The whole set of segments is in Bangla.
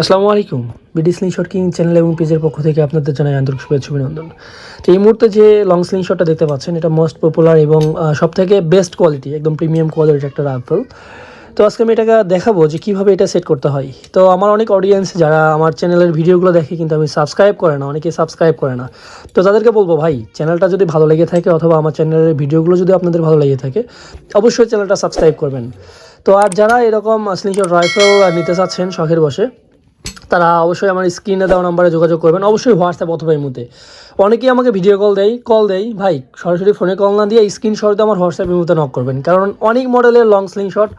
আসসালামু আলাইকুম। BD slingshot king channel এবং পেজের পক্ষ থেকে আপনাদের জানাই আন্তরিক শুভেচ্ছা অভিনন্দন। তো এই মুহূর্তে যে লং স্লিং শটটা দেখতে পাচ্ছেন, এটা মোস্ট পপুলার এবং সব থেকে বেস্ট কোয়ালিটি একদম প্রিমিয়াম কোয়ালিটির একটা রাইফেল তো আজকে আমি এটাকে দেখাবো যে কীভাবে এটা সেট করতে হয়। তো আমার অনেক অডিয়েন্স যারা আমার চ্যানেলের ভিডিওগুলো দেখে কিন্তু আমি সাবস্ক্রাইব করে না, অনেকে সাবস্ক্রাইব করে না। তো তাদেরকে বলব, ভাই চ্যানেলটা যদি ভালো লেগে থাকে অথবা আমার চ্যানেলের ভিডিওগুলো যদি আপনাদের ভালো লেগে থাকে, অবশ্যই চ্যানেলটা সাবস্ক্রাইব করবেন। তো আর যারা এরকম স্লিংশট রাইফেল নিতে চাচ্ছেন শখের বসে তারা অবশ্যই আমার স্ক্রিনে দেওয়া নাম্বারে যোগাযোগ করবেন, অবশ্যই হোয়াটসঅ্যাপ অথবা এই মুহূর্তে অনেকেই আমাকে ভিডিও কল দেয় কল দেয়, ভাই, সরাসরি ফোনে কল না দিয়ে স্ক্রিন শটে আমার হোয়াটসঅ্যাপ মুহূর্তে নক করবেন। কারণ অনেক মডেলের লং স্লিং শট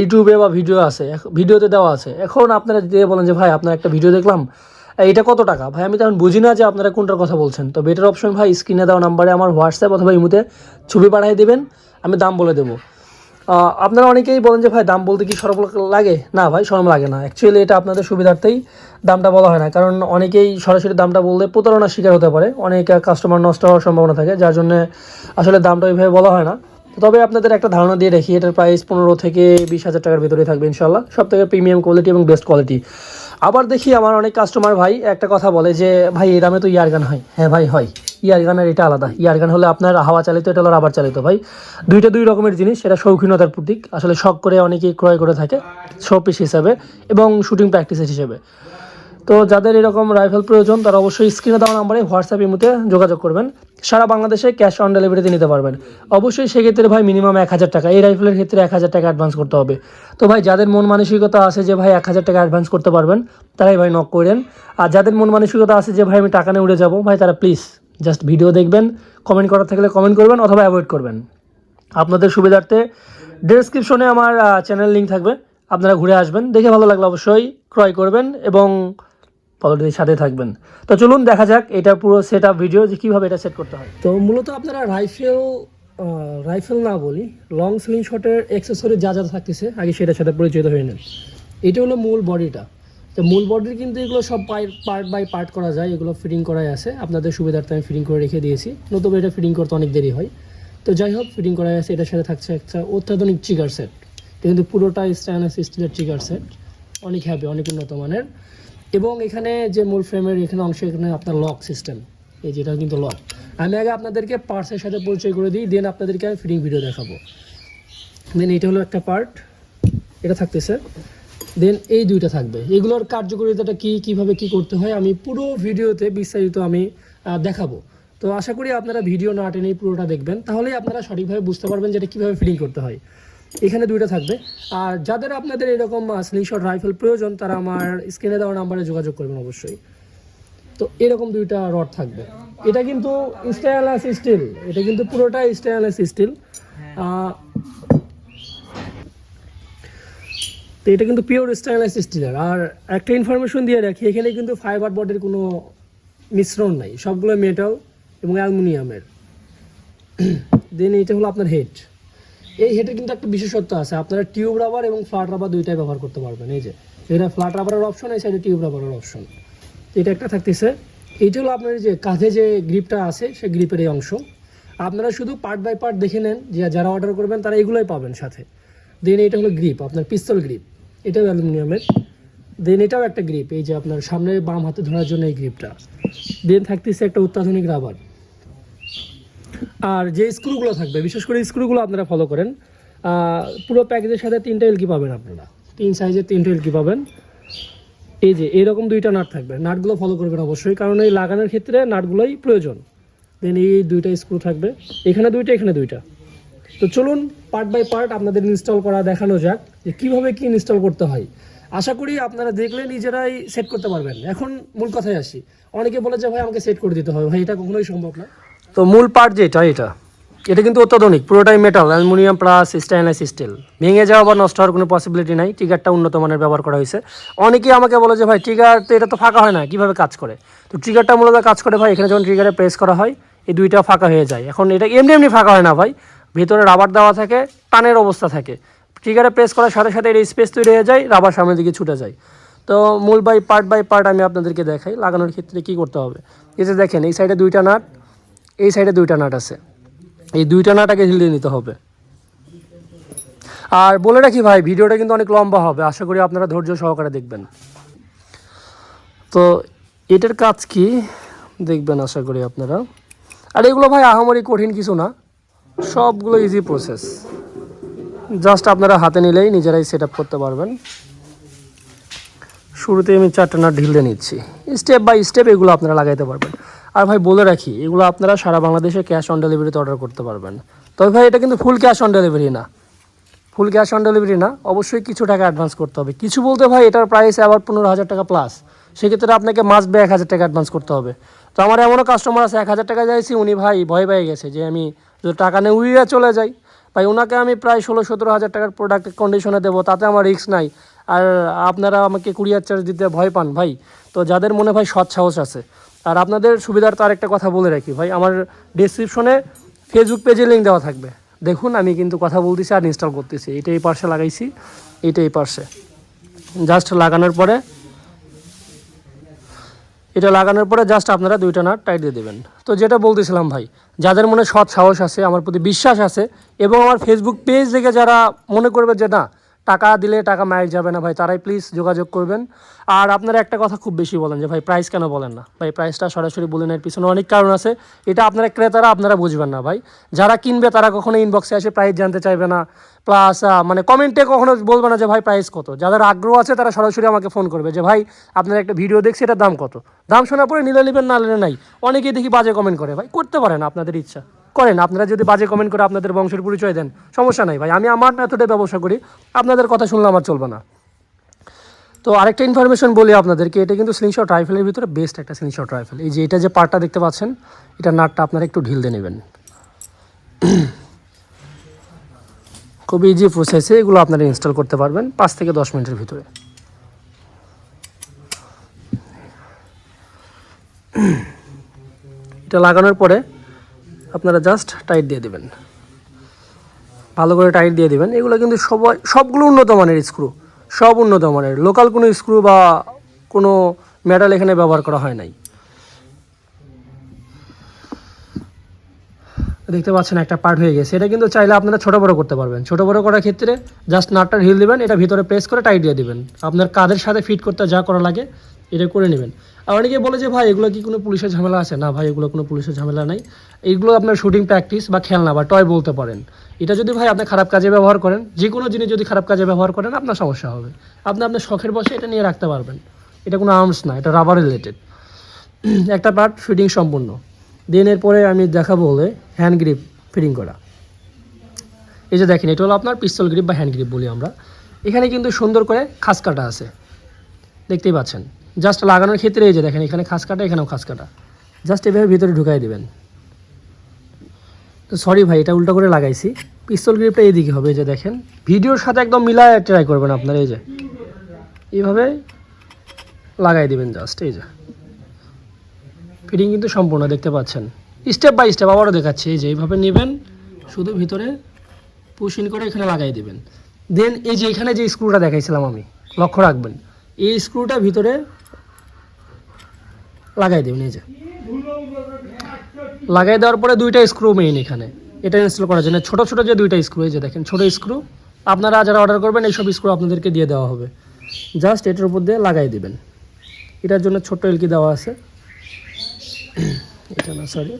ইউটিউবে বা ভিডিও আছে ভিডিওতে দেওয়া আছে। এখন আপনারা দিয়ে বলেন যে, ভাই, আপনার একটা ভিডিও দেখলাম এটা কত টাকা? ভাই, আমি তখন বুঝি না যে আপনারা কোনটার কথা বলছেন। তো বেটার অপশন ভাই স্ক্রিনে দেওয়া নাম্বারে আমার হোয়াটসঅ্যাপ অথবা ইমুতে ছবি পাঠিয়ে দেবেন, আমি দাম বলে দেবো। আপনারা অনেকেই বলেন যে, ভাই, দাম বলতে কি সরম লাগে? না, ভাই, সরম লাগে না। অ্যাকচুয়ালি এটা আপনাদের সুবিধার্থেই দামটা বলা হয় না। কারণ অনেকেই সরাসরি দামটা বললে প্রতারণার শিকার হতে পারে। অনেক কাস্টমার নষ্ট হওয়ার সম্ভাবনা থাকে, যার জন্য আসলে দামটা ওইভাবে বলা হয় না। তবে আপনাদের একটা ধারণা দিয়ে রাখি, এটার প্রাইস পনেরো থেকে বিশ হাজার টাকার ভিতরে থাকবে ইনশাল্লাহ সব থেকে প্রিমিয়াম কোয়ালিটি এবং বেস্ট কোয়ালিটি আবার দেখি আমার অনেক কাস্টমার ভাই একটা কথা বলে যে, ভাই, এই দামে তো ইয়ার গান হয়। হ্যাঁ ভাই, হয়। ইয়ার গানের এটা আলাদা। ইয়ার গান হলে আপনার হাওয়া চালিত, এটা হলো রাবার চালিত ভাই। দুইটা দুই রকমের জিনিস, এটা শৌখিনতার প্রতীক। আসলে শখ করে অনেকেই ক্রয় করে থাকে শো পিস হিসাবে এবং শুটিং প্র্যাকটিসের হিসেবে। তো যাদের এরকম রাইফেল প্রয়োজন, তারা অবশ্যই স্ক্রিনে দেওয়া নাম্বারে হোয়াটসঅ্যাপ ইমুতে যোগাযোগ করবেন। সারা বাংলাদেশে ক্যাশ অন ডেলিভারিতে নিতে পারবেন। অবশ্যই সেক্ষেত্রে ভাই মিনিমাম এক হাজার টাকা। এই রাইফেলের ক্ষেত্রে এক হাজার টাকা অ্যাডভান্স করতে হবে। তো ভাই, যাদের মন মানসিকতা আছে যে ভাই এক হাজার টাকা অ্যাডভান্স করতে পারবেন, তারাই ভাই নক করেন আর যাদের মন মানসিকতা আছে যে ভাই আমি টাকা নিয়ে উড়ে যাব, ভাই তারা প্লিজ জাস্ট ভিডিও দেখবেন কমেন্ট করার থাকলে কমেন্ট করবেন অথবা অ্যাভয়েড করবেন। আপনাদের সুবিধার্থে ডেসক্রিপশনে আমার চ্যানেল লিঙ্ক থাকবে। আপনারা ঘুরে আসবেন, দেখে ভালো লাগলে অবশ্যই ক্রয় করবেন এবং পদ্ধতির সাথে থাকবেন। তো চলুন দেখা যাক এটা পুরো সেট আপ ভিডিও যে কীভাবে এটা সেট করতে হয়। তো মূলত আপনারা রাইফেল রাইফেল না বলি লং স্লিং শটের অ্যাক্সেসরি যা যা থাকতেছে, আগে সেটার সাথে পরিচিত হয়ে নেন। এটা হলো মূল বডিটা তো মূল বডির কিন্তু এগুলো সব পাই পার্ট বাই পার্ট করা যায়, এগুলো ফিটিং করাই আছে। আপনাদের সুবিধার্থে আমি ফিটিং করে রেখে দিয়েছি। নতুবা এটা ফিটিং করতে অনেক দেরি হয়। তো যাই হোক ফিটিং করা আছে, এটার সাথে থাকছে একটা অত্যাধুনিক চিকার সেট কিন্তু পুরোটা স্ট্যানলেস স্টিলের চিকার সেট অনেক হ্যাপি অনেক উন্নত মানের। এবং এখানে যে মূল ফ্রেমের এখানে অংশ, এখানে আপনার লক সিস্টেম এই যেটা কিন্তু লক আমি আগে আপনাদেরকে পার্টসের সাথে পরিচয় করে দিই দেন আপনাদেরকে আমি ফিটিং ভিডিও দেখাবো। দেন এটা হলো একটা পার্ট এটা থাকতেছে। দেন এই দুইটা থাকবে। এগুলোর কার্যকারিতাটা কি, কীভাবে কি করতে হয়, আমি পুরো ভিডিওতে বিস্তারিত আমি দেখাবো। তো আশা করি আপনারা ভিডিও না টেনেই পুরোটা দেখবেন। তাহলেই আপনারা সঠিকভাবে বুঝতে পারবেন যে এটা কীভাবে ফিটিং করতে হয়। এখানে দুইটা থাকবে। আর যাদের আপনাদের এরকম স্লিংশট রাইফেল প্রয়োজন তারা আমার স্ক্রিনে দেওয়া নাম্বারে যোগাযোগ করবেন অবশ্যই। তো এরকম দুইটা রড থাকবে। এটা কিন্তু স্টেনলেস স্টিল এটা কিন্তু পুরোটাই স্টেনলেস স্টিল তো এটা কিন্তু পিওর স্টেনলেস স্টিলের আর একটা ইনফরমেশন দিয়ে রাখি এখানে কিন্তু ফাইবার বডির কোনো মিশ্রণ নাই। সবগুলো মেটাল এবং অ্যালুমিনিয়ামের। দেন এটা হলো আপনার হেড এই হেডের কিন্তু একটা বিশেষত্ব আছে। আপনারা টিউব রাবার এবং ফ্ল্যাট রাবার দুইটাই ব্যবহার করতে পারবেন। এই যে, এটা ফ্ল্যাট রাবারের অপশন এই সাইডে টিউব রাবারের অপশন এটা একটা থাকতেছে। এইটা হলো আপনার যে, কাঁধে যে গ্রিপটা আছে, সেই গ্রিপের এই অংশ। আপনারা শুধু পার্ট বাই পার্ট দেখে নেন, যে যারা অর্ডার করবেন, তারা এগুলোই পাবেন সাথে। দেন এটা হলো গ্রিপ আপনার পিস্তল গ্রিপ এটাও অ্যালুমিনিয়ামের। দেন এটাও একটা গ্রিপ এই যে আপনার সামনে বাম হাতে ধরার জন্য এই গ্রিপটা দেন থাকতেছে একটা অত্যাধুনিক রাবার আর যে স্ক্রুগুলো থাকবে, বিশেষ করে স্ক্রুগুলো আপনারা ফলো করেন পুরো প্যাকেজের সাথে তিনটা এলকি পাবেন আপনারা। তিন সাইজের তিনটা এলকি পাবেন। এই যে, এরকম দুইটা নাট থাকবে। নাটগুলো ফলো করবেন অবশ্যই, কারণ এই লাগানোর ক্ষেত্রে নাটগুলোই প্রয়োজন। দেন এই দুইটা স্ক্রু থাকবে। এখানে দুইটা এখানে দুইটা। তো চলুন পার্ট বাই পার্ট আপনাদের ইনস্টল করা দেখানো যাক যে কীভাবে কী ইনস্টল করতে হয়। আশা করি আপনারা দেখলে নিজেরাই সেট করতে পারবেন। এখন মূল কথায় আসি। অনেকে বলে যে, ভাই, আমাকে সেট করে দিতে হবে। ভাই, এটা কখনোই সম্ভব না। তো মূল পার্ট যেটা, এটা। এটা কিন্তু অত্যাধুনিক, পুরোটাই metal aluminium plus stainless steel ভেঙে যাওয়া বা নষ্ট হওয়ার কোনো পসিবিলিটি নাই ট্রিগারটা উন্নত মানের ব্যবহার করা হয়েছে। অনেকেই আমাকে বলে যে, ভাই ট্রিগার তো এটা তো ফাঁকা হয় না, কীভাবে কাজ করে? তো ট্রিগারটা মূলত কাজ করে, ভাই, এখানে যখন ট্রিগারে প্রেস করা হয়, এই দুইটা ফাঁকা হয়ে যায়। এখন এটা এমনি এমনি ফাঁকা হয় না, ভাই। ভেতরে রাবার দেওয়া থাকে, টানের অবস্থা থাকে। ট্রিগারে প্রেস করার সাথে সাথে এর স্পেস তৈরি হয়ে যায় রাবার সামনের দিকে ছুটে যায়। তো মূল বাই পার্ট বাই পার্ট আমি আপনাদেরকে দেখাই, লাগানোর ক্ষেত্রে কী করতে হবে? এই যে দেখেন, এই সাইডে দুইটা নাট এই সাইডে দুইটা নাট আছে। এই দুইটা নাট আগে ঝিলিয়ে নিতে হবে। আর বলে রাখি ভাই, ভিডিওটা কিন্তু অনেক লম্বা হবে। আশা করি আপনারা ধৈর্য সহকারে দেখবেন। তো এটার কাজ কি? দেখবেন, আশা করি আপনারা। আর এগুলো ভাই, আহামরি কঠিন কিছু না। সবগুলো ইজি প্রসেস জাস্ট আপনারা হাতে নিলেই নিজেরাই সেট করতে পারবেন। শুরুতে আমি চারটে নাট ঢিল নিচ্ছি। স্টেপ বাই স্টেপ এগুলো আপনারা লাগাইতে পারবেন। আর ভাই বলে রাখি, এগুলো আপনারা সারা বাংলাদেশে ক্যাশ অন ডেলিভারিতে অর্ডার করতে পারবেন। তবে ভাই এটা কিন্তু ফুল ক্যাশ অন ডেলিভারি না। ফুল ক্যাশ অন ডেলিভারি না, অবশ্যই কিছু টাকা অ্যাডভান্স করতে হবে। কিছু বলতে ভাই, এটার প্রাইস আবার পনেরো হাজার টাকা প্লাস সেক্ষেত্রে আপনাকে মাস এক হাজার টাকা অ্যাডভান্স করতে হবে। তো আমার এমনও কাস্টমার আছে, এক হাজার টাকা যাইছি উনি ভাই ভয় পেয়ে গেছে যে আমি যদি টাকা নিয়ে উড়িয়ে চলে যাই। ভাই ওনাকে আমি প্রায় ষোলো সতেরো হাজার টাকার প্রোডাক্ট কন্ডিশনে দেবো, তাতে আমার রিস্ক নাই। আর আপনারা আমাকে কুড়ি কুরিয়ার চার্জ দিতে ভয় পান ভাই। তো যাদের মনে ভাই সৎ সাহস আছে আর আপনাদের সুবিধার তো আরেকটা কথা বলে রাখি ভাই, আমার ডিসক্রিপশনে ফেসবুক পেজে লিঙ্ক দেওয়া থাকবে। দেখুন, আমি কিন্তু কথা বলতেছি আর ইনস্টল করতেছি। এটা এই পার্শ্বে লাগাইছি এটা এই পার্শ্বে জাস্ট লাগানোর পরে, এটা লাগানোর পরে জাস্ট আপনারা দুইটা নাট টাইট দিয়ে দেবেন। তো যেটা বলতেছিলাম ভাই, যাদের মনে সৎ সাহস আছে, আমার প্রতি বিশ্বাস আছে, এবং আমার ফেসবুক পেজ দেখে যারা মনে করবে যে না টাকা দিলে টাকা মায়ের যাবে না ভাই, তারাই প্লিজ যোগাযোগ করবেন। আর আপনারা একটা কথা খুব বেশি বলেন যে, ভাই প্রাইস কেন বলেন না? ভাই প্রাইসটা সরাসরি বলে এর পিছনে অনেক কারণ আছে। এটা আপনারা ক্রেতারা, আপনারা বুঝবেন না ভাই। যারা কিনবে, তারা কখনো ইনবক্সে এসে প্রাইস জানতে চাইবে না। প্লাস মানে কমেন্টে কখনো বলবে না যে, ভাই প্রাইস কত? যাদের আগ্রহ আছে, তারা সরাসরি আমাকে ফোন করবে যে, ভাই, আপনার একটা ভিডিও দেখছি, এটার দাম কত? দাম শোনার পরে নিলে নেবেন, না নিলে নাই। অনেকেই দেখি বাজে কমেন্ট করে। ভাই, করতে পারেন আপনাদের ইচ্ছা। করেন, আপনারা যদি বাজে কমেন্ট করে আপনাদের বংশের পরিচয় দেন, সমস্যা নাই ভাই। আমি আমার মেথডে ব্যবসা করি, আপনাদের কথা শুনলে আমার চলবে না। তো আরেকটা ইনফরমেশন বলি আপনাদেরকে, এটা কিন্তু স্লিংশট রাইফেলের ভিতরে বেস্ট একটা স্লিংশট রাইফেল এই যে এটা যে পার্টটা দেখতে পাচ্ছেন এটা নাটটা আপনারা একটু ঢিল দিয়ে নেবেন। খুবই ইজি প্রসেসে এগুলো আপনারা ইনস্টল করতে পারবেন, পাঁচ থেকে দশ মিনিটের ভিতরে। এটা লাগানোর পরে আপনারা জাস্ট টাইট দিয়ে দেবেন। ভালো করে টাইট দিয়ে দেবেন। এগুলো কিন্তু সবাই সবগুলো উন্নত মানের স্ক্রু সব উন্নত মানের। লোকাল কোনো স্ক্রু বা কোনো মেটাল এখানে ব্যবহার করা হয় নাই। দেখতে পাচ্ছেন একটা পার্ট হয়ে গেছে। এটা কিন্তু চাইলে আপনারা ছোটো বড়ো করতে পারবেন। ছোটো বড়ো করার ক্ষেত্রে জাস্ট নাটটা হিল দেবেন। এটা ভিতরে প্রেস করে টাইট দিয়ে দেবেন। আপনার কাদের সাথে ফিট করতে যা করা লাগে, এটা করে নেবেন। অনেকে বলে যে, ভাই, এগুলো কি কোনো পুলিশের ঝামেলা আছে? না, ভাই, এগুলো কোনো পুলিশের ঝামেলা নাই। এইগুলো আপনার শুটিং প্র্যাকটিস বা খেলনা বা টয় বলতে পারেন। এটা যদি, ভাই, আপনি খারাপ কাজে ব্যবহার করেন যে কোনো জিনিস যদি খারাপ কাজে ব্যবহার করেন, আপনার সমস্যা হবে। আপনি আপনার শখের বসে এটা নিয়ে রাখতে পারবেন। এটা কোনো আর্মস না, এটা রাবার রিলেটেড একটা পার্ট ফিটিং সম্পূর্ণ। দেন এরপরে আমি দেখাবো হলে হ্যান্ড গ্রিপ ফিটিং করা। এই যে দেখেন, এটা হলো আপনার পিস্তল গ্রিপ বা হ্যান্ড গ্রিপ বলি আমরা। এখানে কিন্তু সুন্দর করে খাস কাটা আছে। দেখতেই পাচ্ছেন। জাস্ট লাগানোর ক্ষেত্রে এই যে দেখেন, এখানে খাস কাটা, এখানেও খাস কাটা। জাস্ট এভাবে ভিতরে ঢুকাই দেবেন। তো সরি ভাই, এটা উল্টো করে লাগাইছি। পিস্তল গ্রিপটা এইদিকে হবে, এই যে দেখেন। ভিডিওর সাথে একদম মিলায় ট্রাই করবেন আপনারা, এই যে। এইভাবে লাগাই দিবেন জাস্ট এই যে। ফিটিং কিন্তু সম্পূর্ণ দেখতে পাচ্ছেন। স্টেপ বাই স্টেপ আবারও দেখাচ্ছি, এই যে এইভাবে নেবেন, শুধু ভিতরে পুশ ইন করে এখানে লাগাই দিবেন। দেন এই যে এখানে যে স্ক্রুটা দেখাইছিলাম আমি, লক্ষ্য রাখবেন। এই স্ক্রুটা ভিতরে লাগাই দেবেন এই যে। লাগাই দেওয়ার পরে দুইটা স্ক্রু মেইন এখানে। এটা ইনস্টল করার জন্য। ছোটো ছোটো যে দুইটা স্ক্রু এই যে দেখেন, ছোটো স্ক্রু আপনারা যারা অর্ডার করবেন, এইসব স্ক্রু আপনাদেরকে দিয়ে দেওয়া হবে। জাস্ট এটার উপর দিয়ে লাগাই দেবেন। এটার জন্য ছোট্ট এলকি দেওয়া আছে। এটা না সরি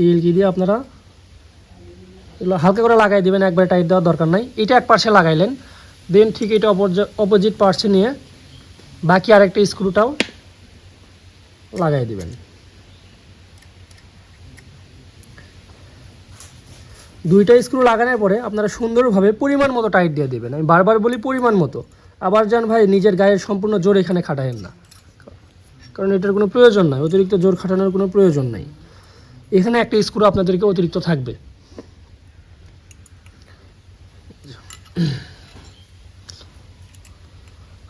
এই এলকি দিয়ে আপনারা এগুলো হালকা করে লাগাই দিবেন, একবারে টাইট দেওয়ার দরকার নাই। এটা এক পাশে লাগাইলেন। দেন ঠিক এটা অপোজিট পার্সে নিয়ে বাকি আরেকটা স্ক্রুটাও লাগাই দিবেন। দুইটা স্ক্রু লাগানোর পরে আপনারা সুন্দরভাবে পরিমাণ মতো টাইট দিয়ে দেবেন। আমি বারবার বলি পরিমাণ মতো। আবার যান ভাই, নিজের গায়ের সম্পূর্ণ জোর এখানে খাটায়েন না। কারণ এটার কোনো প্রয়োজন নাই, অতিরিক্ত জোর খাটানোর কোনো প্রয়োজন নাই। এখানে একটা স্ক্রু আপনাদেরকে অতিরিক্ত থাকবে।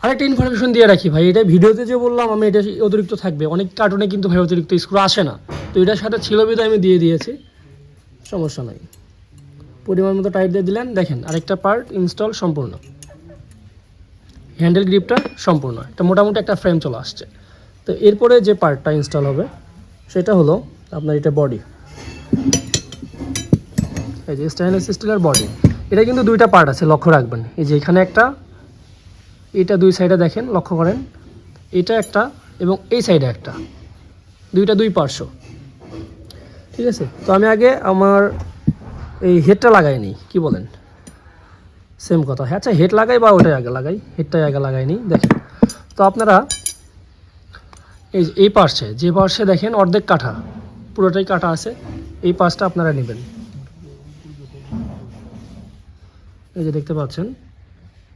আরেকটা ইনফরমেশন দিয়ে রাখি ভাই, এটা ভিডিওতে যে বললাম আমি, এটা অতিরিক্ত থাকবে। অনেক কার্টুনে কিন্তু ভাই অতিরিক্ত স্ক্রু আসে না। তো এটার সাথে ছিল বিধায় আমি দিয়ে দিয়েছি। সমস্যা নাই। পরিমাণ মতো টাইট দিয়ে দিলেন। দেখেন, আরেকটা পার্ট ইনস্টল সম্পূর্ণ। হ্যান্ডেল গ্রিপটা সম্পূর্ণ। এটা মোটামুটি একটা ফ্রেম চলে আসছে। তো এরপরে যে পার্টটা ইনস্টল হবে, সেটা হলো আপনার এটা বডি এই যে স্টেনলেস স্টিলের বডি এটা কিন্তু দুইটা পার্ট আছে, লক্ষ্য রাখবেন। এই যে এখানে একটা এটা দুই সাইডে দেখেন, লক্ষ্য করেন। এটা একটা এবং এই সাইডে একটা। দুইটা দুই পার্শ্ব। ঠিক আছে? তো আমি আগে আমার এই হেডটা লাগাই নিই কি বলেন? সেম কথা। হ্যাঁ আচ্ছা হেড লাগাই বা ওটাই আগে লাগাই? হেডটাই আগে লাগাই নিই দেখেন। তো আপনারা এই এই পার্শ্বে, যে পার্শ্বে দেখেন অর্ধেক কাঠা, পুরোটাই কাটা আছে, এই পাশটা আপনারা নেবেন। এই যে দেখতে পাচ্ছেন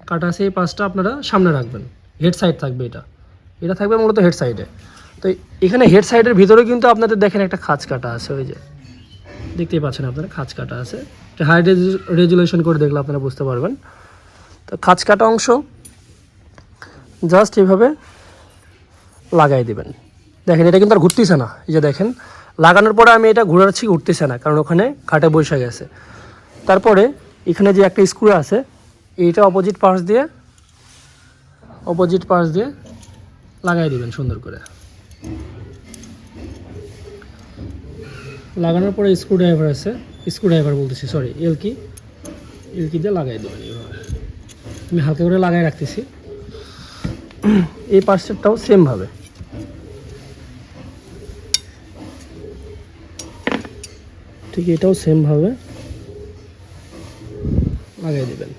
কাটা আছে এই পাশটা আপনারা সামনে রাখবেন। হেড সাইড থাকবে এটা। এটা থাকবে মূলত হেড সাইডে তো এখানে হেড সাইডের ভিতরে কিন্তু আপনাদের দেখেন একটা খাঁচ কাটা আছে, ওই যে। দেখতেই পাচ্ছেন আপনারা, খাঁজ কাটা আছে। হাই রেজুলেশন করে দেখলে আপনারা বুঝতে পারবেন। তো খাঁচ কাটা অংশ জাস্ট এইভাবে লাগাই দিবেন। দেখেন, এটা কিন্তু আর ঘুরতেছে না। এই যে দেখেন, লাগানোর পরে আমি এটা ঘোরাচ্ছি, ঘুরতেছে না, কারণ ওখানে কাটে বসে গেছে। তারপরে এখানে যে একটা স্ক্রু আছে এইটা অপোজিট পাশ দিয়ে অপোজিট পাশ দিয়ে লাগাই দিবেন সুন্দর করে। লাগানোর পরে স্ক্রু ড্রাইভার আছে স্ক্রু ড্রাইভার বলতেছি sorry L key L key দিয়ে লাগাই দেবেন এইভাবে। আমি হালকা করে লাগাই রাখতেছি। এই পার্সেটটাও সেমভাবে ঠিক এটাও সেমভাবে লাগাই দেবেন।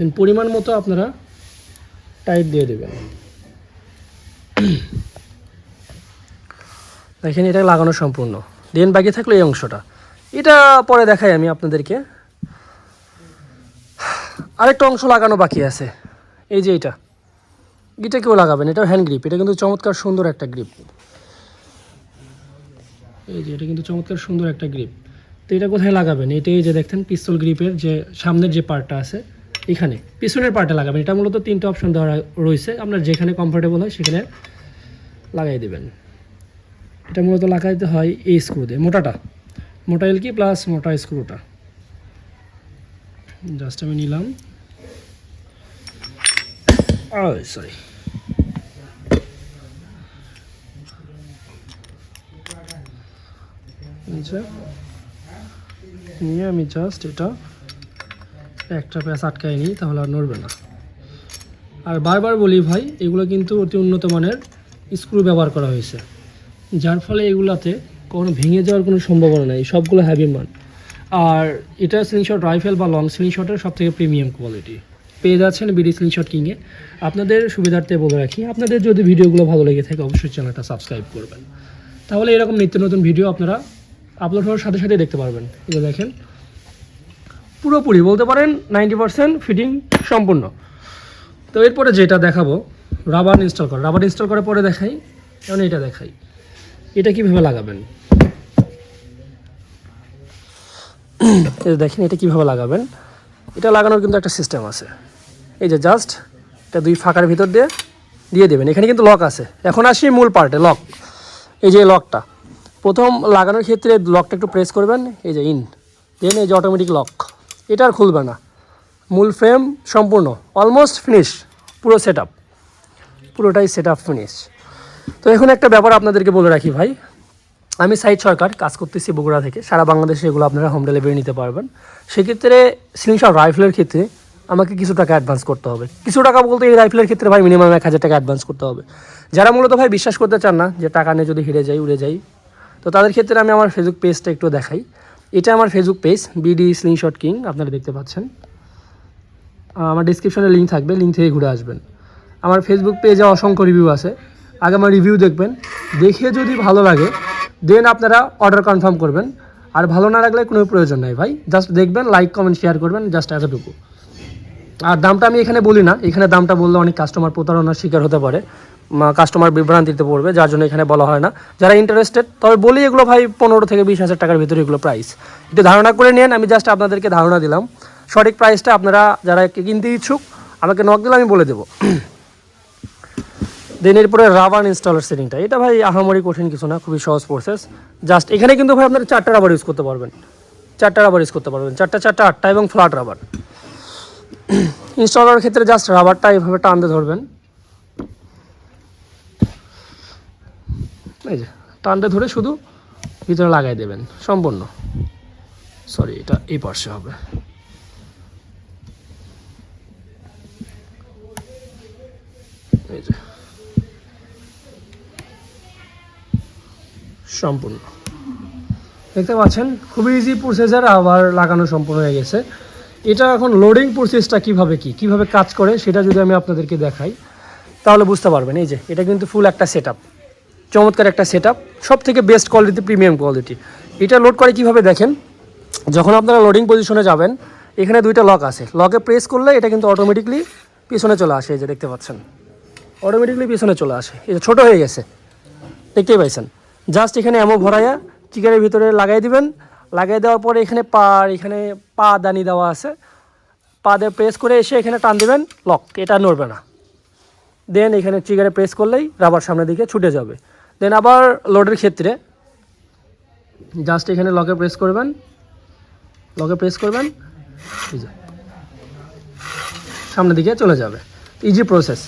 Then পরিমাণ মতো আপনারা টাইট দিয়ে দেবেন। দেখেন, এটা লাগানো সম্পূর্ণ। দেন, বাকি থাকল এই অংশটা। এটা পরে দেখাই আমি আপনাদেরকে। আরেকটা অংশ লাগানো বাকি আছে। এই যে এটা। এটা কেউ লাগাবেন এটা হ্যান্ড গ্রিপ এটা কিন্তু চমৎকার সুন্দর একটা গ্রিপ এই যে, এটা কিন্তু চমৎকার সুন্দর একটা গ্রিপ তো এটা কোথায় লাগাবেন? এটা এই যে দেখতেন পিস্তল গ্রিপের যে সামনের যে পার্টটা আছে এখানে, পিছনের পার্টে লাগাবেন। এটা মূলত তিনটে অপশন দেওয়া রয়েছে। আপনার যেখানে কমফোর্টেবল হয়, সেখানে লাগাই দেবেন। এটা মূলত লাগাইতে হয় এই স্ক্রু দিয়ে। মোটাটা। মোটা এলকি প্লাস মোটা স্ক্রুটা জাস্ট আমি নিলাম। সরি আচ্ছা। নিয়ে আমি জাস্ট এটা একটা প্যাঁচ আটকাই নিই, তাহলে আর নড়বে না। আর বারবার বলি ভাই, এগুলো কিন্তু অতি উন্নত মানের স্ক্রু ব্যবহার করা হয়েছে। যার ফলে এগুলাতে কোনো ভেঙে যাওয়ার কোনো সম্ভাবনা নেই, সবগুলো হ্যাভি মান। আর এটা স্লিংশট রাইফেল বা লং স্লিংশটের সব থেকে প্রিমিয়াম কোয়ালিটি পেয়ে যাচ্ছেন বিডি স্লিংশট কিংয়ে আপনাদের সুবিধার্থে বলে রাখি, আপনাদের যদি ভিডিওগুলো ভালো লেগে থাকে, অবশ্যই চ্যানেলটা সাবস্ক্রাইব করবেন। তাহলে এরকম নিত্য নতুন ভিডিও আপনারা আপলোড হওয়ার সাথে সাথে দেখতে পারবেন। এটা দেখেন পুরোপুরি বলতে পারেন নাইনটি পার্সেন্ট ফিটিং সম্পূর্ণ। তো এরপরে যেটা দেখাবো রাবার ইনস্টল করা। রাবার ইনস্টল করার পরে দেখাই যেমন এটা দেখাই। এটা কীভাবে লাগাবেন? দেখেন, এটা কীভাবে লাগাবেন? এটা লাগানোর কিন্তু একটা সিস্টেম আছে। এই যে জাস্ট এটা দুই ফাঁকার ভিতর দিয়ে দিয়ে দেবেন। এখানে কিন্তু লক আছে। এখন আসি মূল পার্টে লক এই যে লকটা প্রথম লাগানোর ক্ষেত্রে লকটা একটু প্রেস করবেন। এই যে ইন দেন এই যে অটোমেটিক লক এটা আর খুলবে না। মূল ফ্রেম সম্পূর্ণ অলমোস্ট ফিনিশ পুরো সেট পুরোটাই সেট আপ ফিনিশ তো এখন একটা ব্যাপার আপনাদেরকে বলে রাখি ভাই। আমি সাইড সরকার, কাজ করতেছি বগুড়া থেকে। সারা বাংলাদেশে এগুলো আপনারা হোম ডেলিভারি নিতে পারবেন। সেক্ষেত্রে স্লিংশট রাইফেলের ক্ষেত্রে আমাকে কিছু টাকা অ্যাডভান্স করতে হবে। কিছু টাকা বলতে এই রাইফেলের ক্ষেত্রে ভাই মিনিমাম এক হাজার টাকা অ্যাডভান্স করতে হবে। যারা মূলত ভাই বিশ্বাস করতে চান না যে টাকা নিয়ে যদি হেরে যাই, উড়ে যাই, তো তাদের ক্ষেত্রে আমি আমার ফেসবুক পেজটা একটু দেখাই। এটা আমার Facebook page BD slingshot king আপনারা দেখতে পাচ্ছেন। আমার ডিসক্রিপশনে লিঙ্ক থাকবে লিঙ্ক থেকে ঘুরে আসবেন। আমার ফেসবুক পেজে অসংখ্য রিভিউ আছে। আগে আমার রিভিউ দেখবেন। দেখে যদি ভালো লাগে দেন আপনারা অর্ডার কনফার্ম করবেন। আর ভালো না লাগলে কোনো প্রয়োজন নাই ভাই। জাস্ট দেখবেন লাইক কমেন্ট শেয়ার করবেন জাস্ট এতটুকু। আর দামটা আমি এখানে বলি না। এখানে দামটা বললে অনেক কাস্টমার প্রতারণার শিকার হতে পারে। কাস্টমার বিভ্রান্তিতে পড়বে, যার জন্য এখানে বলা হয় না। যারা ইন্টারেস্টেড তবে বলি এগুলো ভাই পনেরো থেকে বিশ হাজার টাকার ভিতরে এগুলো প্রাইস একটু ধারণা করে নিন আমি জাস্ট আপনাদেরকে ধারণা দিলাম। সঠিক প্রাইসটা আপনারা, যারা কিনতে ইচ্ছুক, আমাকে নক দিলে আমি বলে দেবো। দেন এরপরে রাবার ইনস্টলার সেটিংটা এটা ভাই আহামরি কঠিন কিছু না, খুবই সহজ প্রসেস জাস্ট এখানে কিন্তু ভাই আপনারা চারটা রাবার ইউজ করতে পারবেন। চারটা রাবার ইউজ করতে পারবেন। চারটা চারটা, আটটা এবং ফ্ল্যাট রাবার ইনস্টল করার ক্ষেত্রে জাস্ট রাবারটা এইভাবে টানতে ধরবেন। এই যে টানটা ধরে শুধু ভিতরে লাগাই দেবেন, সম্পূর্ণ। সরি এটা এই পার্শ্বে হবে। সম্পূর্ণ। দেখতে পাচ্ছেন, খুবই ইজি প্রসেসার আবার লাগানো সম্পূর্ণ হয়ে গেছে। এটা এখন লোডিং প্রসেসটা কীভাবে কি, কীভাবে কাজ করে, সেটা যদি আমি আপনাদেরকে দেখাই, তাহলে বুঝতে পারবেন। এই যে, এটা কিন্তু ফুল একটা সেট চমৎকার একটা সেট আপ সব থেকে বেস্ট কোয়ালিটি প্রিমিয়াম কোয়ালিটি এটা লোড করে কীভাবে দেখেন? যখন আপনারা লোডিং পজিশনে যাবেন, এখানে দুইটা লক আছে। লকে প্রেস করলে এটা কিন্তু অটোমেটিকলি পিছনে চলে আসে, এই যে দেখতে পাচ্ছেন। অটোমেটিকলি পিছনে চলে আসে। এই যে ছোটো হয়ে গেছে। দেখতেই পাইছেন। জাস্ট এখানে এমো ভরাইয়া চিকেনের ভিতরে লাগাই দিবেন। লাগাই দেওয়ার পরে এখানে পা এখানে পা দানি দেওয়া আছে। পা দিয়ে প্রেস করে এসে এখানে টান দিবেন লক এটা নড়বে না। দেন এখানে চিগারে প্রেস করলেই রাবার সামনের দিকে ছুটে যাবে। দেন আবার লোডের ক্ষেত্রে জাস্ট এখানে লকে প্রেস করবেন। লকে প্রেস করবেন। সামনের দিকে চলে যাবে। ইজি প্রসেস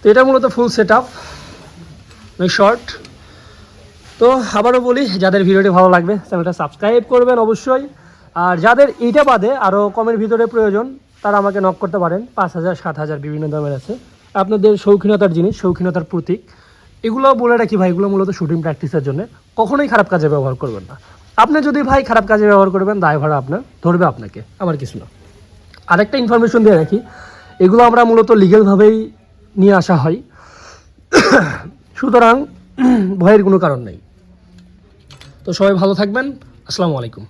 তো এটা মূলত ফুল সেট আপ শর্ট তো আবারও বলি, যাদের ভিডিওটি ভালো লাগবে, চ্যানেলটা সাবস্ক্রাইব করবেন অবশ্যই। আর যাদের এইটা বাদে আরও কমের ভিতরে প্রয়োজন, তারা আমাকে নক করতে পারেন। পাঁচ হাজার, সাত হাজার বিভিন্ন দামের আছে। আপনাদের শৌখিনতার জিনিস, শৌখিনতার প্রতীক। এগুলো বলে রাখি ভাই, এগুলো মূলত শুটিং প্র্যাকটিসের জন্য। কখনোই খারাপ কাজে ব্যবহার করবেন না। আপনি যদি ভাই খারাপ কাজে ব্যবহার করবেন দায় ভাড়া আপনার, ধরবে আপনাকে, আমার কিছু না। আরেকটা ইনফরমেশন দিয়ে রাখি, এগুলো আমরা মূলত লিগেলভাবেই নিয়ে আসা হয়। সুতরাং ভয়ের কোনো কারণ নেই। তো সবাই ভালো থাকবেন, আসসালামু আলাইকুম।